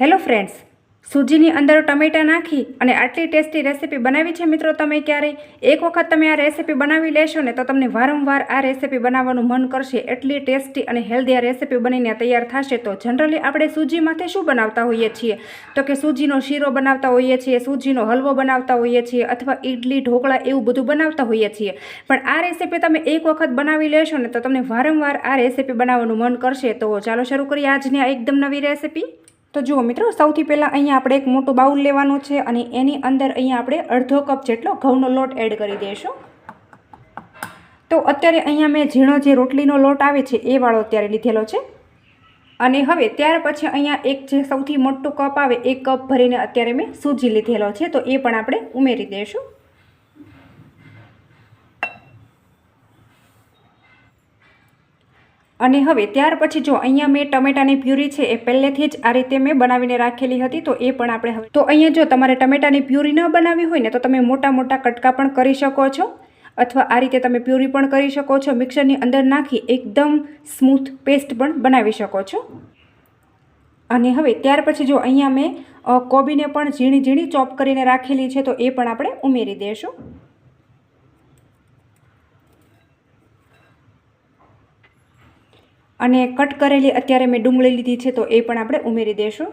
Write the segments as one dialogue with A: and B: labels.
A: Hello friends, સૂજીની અંદર ટમેટા નાખી અને આટલી ટેસ્ટી રેસીપી બનાવી છે મિત્રો તમે ક્યારેય એક વખત તમે આ રેસીપી બનાવી લેશો ને તો તમને વારંવાર આ રેસીપી બનાવવાનું મન કરશે. એટલી ટેસ્ટી અને હેલ્ધી આ રેસીપી બનીને તૈયાર થશે તો જનરલી આપણે સૂજીમાંથી શું બનાવતા હોઈએ છીએ? તો કે સૂજીનો શીરો બનાવતા હોઈએ છીએ, સૂજીનો હલવો બનાવતા હોઈએ છીએ અથવા ઇડલી ઢોકળા એવું બધું બનાવતા હોઈએ છીએ. પણ આ રેસીપી તમે એક વખત બનાવી લેશો ને તો તમને વારંવાર આ રેસીપી બનાવવાનું મન કરશે. તો ચાલો શરૂ કરીએ આજની આ એકદમ નવી રેસીપી. તો જુઓ મિત્રો, સૌથી પહેલાં અહીંયા આપણે એક મોટું બાઉલ લેવાનું છે અને એની અંદર અહીંયા આપણે અડધો કપ જેટલો ઘઉંનો લોટ એડ કરી દઈશું. તો અત્યારે અહીંયા મેં ઝીણો જે રોટલીનો લોટ આવે છે, એ વાળો અત્યારે લીધેલો છે. અને હવે ત્યાર પછી અહીંયા એક જે સૌથી મોટું કપ આવે, એ કપ ભરીને અત્યારે મેં સૂજી લીધેલો છે, તો એ પણ આપણે ઉમેરી દઈશું. અને હવે ત્યાર પછી જો અહીંયા મેં ટમેટાની પ્યુરી છે એ પહેલેથી જ આ રીતે મેં બનાવીને રાખેલી હતી, તો એ પણ આપણે હવે તો અહીંયા જો તમારે ટમેટાની પ્યુરી ન બનાવી હોય ને, તો તમે મોટા મોટા કટકા પણ કરી શકો છો. અથવા આ રીતે તમે પ્યુરી પણ કરી શકો છો. મિક્સરની અંદર નાખી એકદમ સ્મૂથ પેસ્ટ પણ બનાવી શકો છો. અને હવે ત્યાર પછી જો અહીંયા મેં કોબીને પણ ઝીણી ઝીણી ચોપ કરીને રાખેલી છે, તો એ પણ આપણે ઉમેરી દઈશું અને કટ કરેલી અત્યારે મેં ડુંગળી લીધી છે તો એ પણ આપણે ઉમેરી દઈશું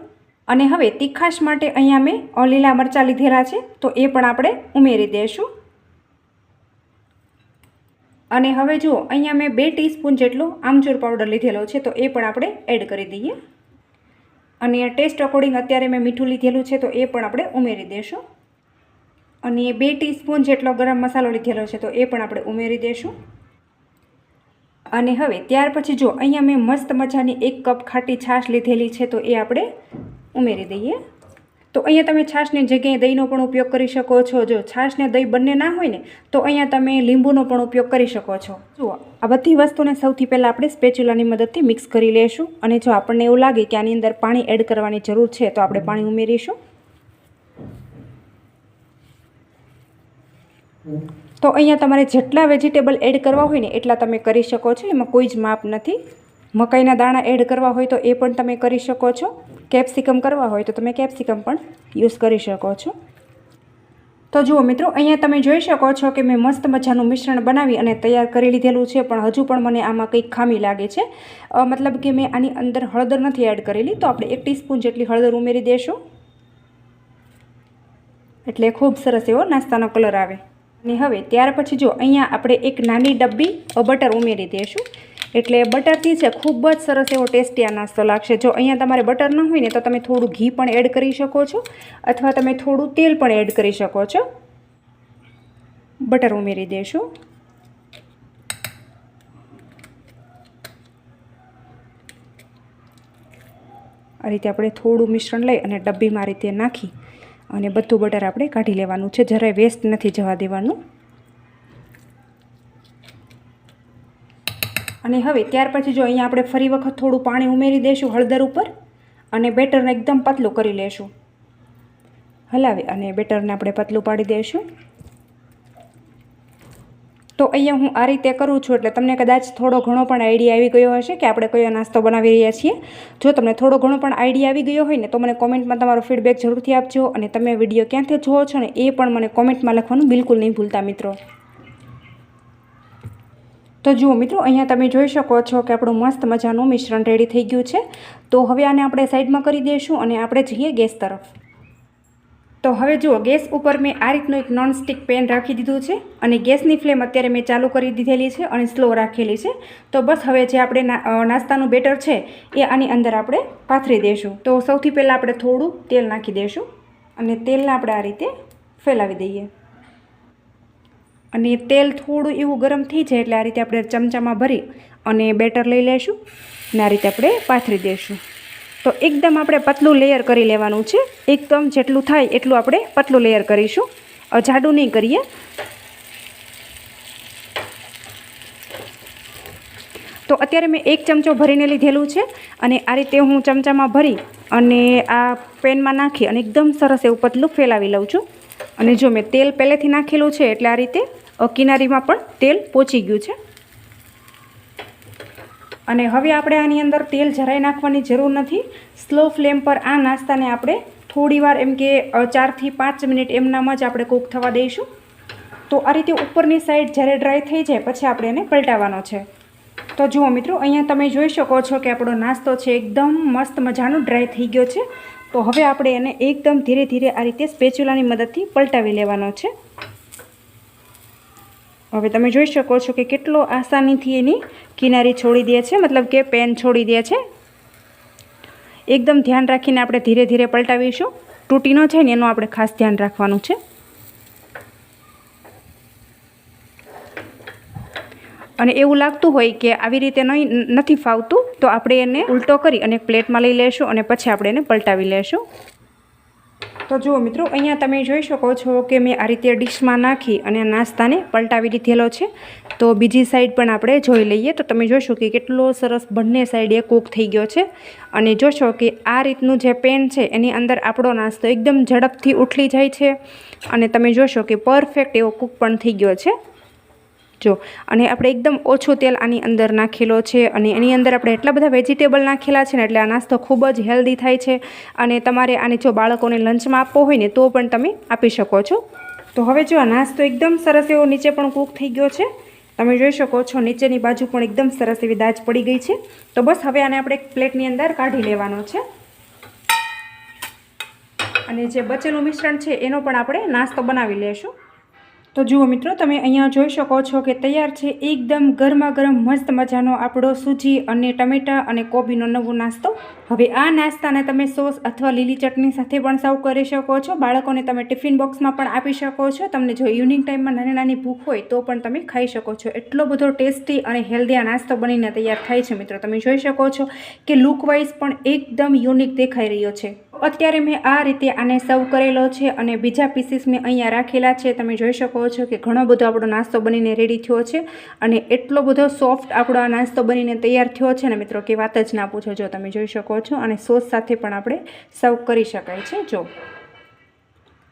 A: અને હવે તીખાશ માટે અહીંયા મેં લીલા મરચાં લીધેલા છે તો એ પણ આપણે ઉમેરી દઈશું અને હવે જુઓ, અહીંયા મેં બે ટીસ્પૂન જેટલો આમચૂર પાવડર લીધેલો છે તો એ પણ આપણે એડ કરી દઈએ. અને ટેસ્ટ અકોર્ડિંગ અત્યારે મેં મીઠું લીધેલું છે તો એ પણ આપણે ઉમેરી દઈશું અને બે ટીસ્પૂન જેટલો ગરમ મસાલો લીધેલો છે તો એ પણ આપણે ઉમેરી દઈશું અને હવે ત્યાર પછી જો અહીંયા મેં મસ્ત મજાની એક કપ ખાટી છાશ લીધેલી છે, તો એ આપણે ઉમેરી દઈએ. તો અહીંયા તમે છાશની જગ્યાએ દહીંનો પણ ઉપયોગ કરી શકો છો. જો છાશને દહીં બંને ના હોય ને, તો અહીંયા તમે લીંબુનો પણ ઉપયોગ કરી શકો છો. જુઓ, આ બધી વસ્તુને સૌથી પહેલાં આપણે સ્પેચ્યુલાની મદદથી મિક્સ કરી લઈશું અને જો આપણને એવું લાગે કે આની અંદર પાણી એડ કરવાની જરૂર છે, તો આપણે પાણી ઉમેરીશું. તો અહીંયા તમારે જેટલા વેજીટેબલ એડ કરવા હોય ને એટલા તમે કરી શકો છો. એમાં કોઈ જ માપ નથી. મકાઈના દાણા એડ કરવા હોય તો એ પણ તમે કરી શકો છો. કેપ્સિકમ કરવા હોય તો તમે કેપ્સિકમ પણ યુઝ કરી શકો છો. તો જુઓ મિત્રો, અહીંયા તમે જોઈ શકો છો કે મેં મસ્ત મજાનું મિશ્રણ બનાવી અને તૈયાર કરી લીધેલું છે, પણ હજુ પણ મને આમાં કંઈક ખામી લાગે છે. મતલબ કે મેં આની અંદર હળદર નથી એડ કરેલી, તો આપણે એક ટીસ્પૂન જેટલી હળદર ઉમેરી દઈશું એટલે ખૂબ સરસ એવો નાસ્તાનો કલર આવે. અને હવે ત્યાર પછી જો અહીંયા આપણે એક નાની ડબ્બી બટર ઉમેરી દઈશું. એટલે બટરથી છે ખૂબ જ સરસ એવો ટેસ્ટી આ નાસ્તો લાગશે જો અહીંયા તમારે બટર ન હોય ને તો તમે થોડું ઘી પણ એડ કરી શકો છો અથવા તમે થોડું તેલ પણ એડ કરી શકો છો. બટર ઉમેરી દઈશું. આ રીતે આપણે થોડું મિશ્રણ લઈ અને ડબ્બીમાં રીતે નાખી અને બધું બટર આપણે કાઢી લેવાનું છે. જરાય વેસ્ટ નથી જવા દેવાનું. અને હવે ત્યાર પછી જો અહીંયા આપણે ફરી વખત થોડું પાણી ઉમેરી દઈશું હળદર ઉપર અને બેટરને એકદમ પતલું કરી લેશું. હલાવી અને બેટરને આપણે પતલું પાડી દઈશું તો અહીંયા હું આ રીતે કરું છું એટલે તમને કદાચ થોડો ઘણો પણ આઈડિયા આવી ગયો હશે કે આપણે કયો નાસ્તો બનાવી રહ્યા છીએ. જો તમને થોડો ઘણો પણ આઈડિયા આવી ગયો હોય ને, તો મને કોમેન્ટમાં તમારો ફીડબેક જરૂરથી આપજો અને તમે વીડિયો ક્યાંથી જોવો છો ને, એ પણ મને કોમેન્ટમાં લખવાનું બિલકુલ નહીં ભૂલતા મિત્રો. તો જુઓ મિત્રો, અહીંયા તમે જોઈ શકો છો કે આપણું મસ્ત મજાનું મિશ્રણ રેડી થઈ ગયું છે. તો હવે આને આપણે સાઈડમાં કરી દઈશું અને આપણે જઈએ ગેસ તરફ. તો હવે જુઓ, ગેસ ઉપર મેં આ રીતનું એક નોનસ્ટિક પેન રાખી દીધું છે અને ગેસની ફ્લેમ અત્યારે મેં ચાલુ કરી દીધેલી છે અને સ્લો રાખેલી છે. તો બસ હવે જે આપણે નાસ્તાનું બેટર છે એ આની અંદર આપણે પાથરી દઈશું. તો સૌથી પહેલાં આપણે થોડું તેલ નાખી દઈશું અને તેલને આપણે આ રીતે ફેલાવી દઈએ. અને તેલ થોડું એવું ગરમ થઈ જાય એટલે આ રીતે આપણે ચમચામાં ભરી અને બેટર લઈ લઈશું અને આ રીતે આપણે પાથરી દઈશું. તો એકદમ આપણે પતલું લેયર કરી લેવાનું છે. એકદમ જેટલું થાય એટલું આપણે પતલું લેયર કરીશું. જાડું નહીં કરીએ. તો અત્યારે મેં એક ચમચો ભરીને લીધેલું છે અને આ રીતે હું ચમચામાં ભરી અને આ પેનમાં નાખી અને એકદમ સરસ એવું પતલું ફેલાવી લઉં છું. અને જો મેં તેલ પહેલેથી નાખેલું છે એટલે આ રીતે કિનારીમાં પણ તેલ પહોંચી ગયું છે. અને હવે આપણે આની અંદર તેલ જરાય નાખવાની જરૂર નથી. સ્લો ફ્લેમ પર આ નાસ્તાને આપણે થોડીવાર એમ કે ચારથી પાંચ મિનિટ એમનામ જ આપણે કૂક થવા દઈશું. તો આ રીતે ઉપરની સાઈડ જ્યારે ડ્રાય થઈ જાય, પછી આપણે એને પલટાવવાનો છે. તો જુઓ મિત્રો, અહીંયા તમે જોઈ શકો છો કે આપણો નાસ્તો છે એકદમ મસ્ત મજાનો ડ્રાય થઈ ગયો છે. તો હવે આપણે એને એકદમ ધીરે ધીરે આ રીતે સ્પેચ્યુલાની મદદથી પલટાવી લેવાનો છે. હવે તમે જોઈ શકો છો કે કેટલો આસાનીથી એની કિનારી છોડી દે છે, મતલબ કે પેન છોડી દે છે. એકદમ ધ્યાન રાખીને આપણે ધીરે ધીરે પલટાવીશું. તૂટી ન જાય ને એનું આપણે ખાસ ધ્યાન રાખવાનું છે. અને એવું લાગતું હોય કે આવી રીતે નહીં નથી ફાવતું, તો આપણે એને ઉલટો કરી અને પ્લેટમાં લઈ લેશું અને પછી આપણે એને પલટાવી લેશું. તો જુઓ મિત્રો, અહીંયા તમે જોઈ શકો છો કે મેં આ રીતે ડીશમાં નાખી અને નાસ્તાને પલટાવી લીધેલો છે. તો બીજી સાઈડ પણ આપણે જોઈ લઈએ તો તમે જોશો કે કેટલો સરસ બંને સાઈડે કૂક થઈ ગયો છે. અને જોશો કે આ રીતનું જે પેન છે એની અંદર આપણો નાસ્તો એકદમ ઝડપથી ઉઠલી જાય છે. અને તમે જોશો કે પરફેક્ટ એવો કૂક પણ થઈ ગયો છે. જો, અને આપણે એકદમ ઓછું તેલ આની અંદર નાખેલો છે અને એની અંદર આપણે એટલા બધા વેજીટેબલ નાખેલા છે ને એટલે આ નાસ્તો ખૂબ જ હેલ્ધી થાય છે અને તમારે આને જો બાળકોને લંચમાં આપવો હોય ને તો પણ તમે આપી શકો છો. તો હવે જો આ નાસ્તો એકદમ સરસ એવો નીચે પણ કૂક થઈ ગયો છે. તમે જોઈ શકો છો નીચેની બાજુ પણ એકદમ સરસ એવી દાજ પડી ગઈ છે. તો બસ હવે આને આપણે એક પ્લેટની અંદર કાઢી લેવાનો છે. અને જે બચેલું મિશ્રણ છે એનો પણ આપણે નાસ્તો બનાવી લેશું. તો જુઓ મિત્રો, તમે અહીંયા જોઈ શકો છો કે તૈયાર છે એકદમ ગરમા ગરમ મસ્ત મજાનો આપણો સૂજી અને ટમેટાં અને કોબીનો નવો નાસ્તો. હવે આ નાસ્તાને તમે સોસ અથવા લીલી ચટણી સાથે પણ સર્વ કરી શકો છો. બાળકોને તમે ટિફિન બોક્સમાં પણ આપી શકો છો. તમને જો ઇવનિંગ ટાઈમમાં નાની નાની ભૂખ હોય તો પણ તમે ખાઈ શકો છો. એટલો બધો ટેસ્ટી અને હેલ્ધી આ નાસ્તો બનીને તૈયાર થાય છે મિત્રો. તમે જોઈ શકો છો કે લુકવાઇઝ પણ એકદમ યુનિક દેખાઈ રહ્યો છે. અત્યારે મેં આ રીતે આને સર્વ કરેલો છે અને બીજા પીસીસ મેં અહીંયા રાખેલા છે. તમે જોઈ શકો છો કે ઘણો બધો આપણો નાસ્તો બનીને રેડી થયો છે અને એટલો બધો સોફ્ટ આપણો આ નાસ્તો બનીને તૈયાર થયો છે. ને મિત્રો, કે વાત જ ના પૂછો જો તમે જોઈ શકો છો અને સોસ સાથે પણ આપણે સર્વ કરી શકાય છે. જો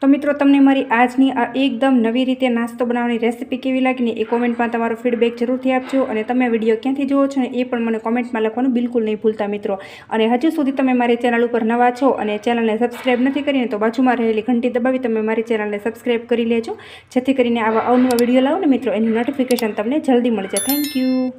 A: તો મિત્રો, તમને મારી આજની આ એકદમ નવી રીતે નાસ્તો બનાવવાની રેસીપી કેવી લાગી ને એ કોમેન્ટમાં તમારો ફીડબેક જરૂરથી આપજો અને તમે વીડિયો ક્યાંથી જુઓ છો ને એ પણ મને કોમેન્ટમાં લખવાનું બિલકુલ નહીં ભૂલતા મિત્રો. અને હજુ સુધી તમે મારી ચેનલ ઉપર નવા છો અને ચેનલને સબસ્ક્રાઈબ નથી કરીને તો બાજુમાં રહેલી ઘંટી દબાવી તમે મારી ચેનલને સબસ્ક્રાઈબ કરી લેજો. જેથી કરીને આવા અવનવા વીડિયો લાવો ને મિત્રો, એની નોટિફિકેશન તમને જલ્દી મળી જાય થેન્ક યુ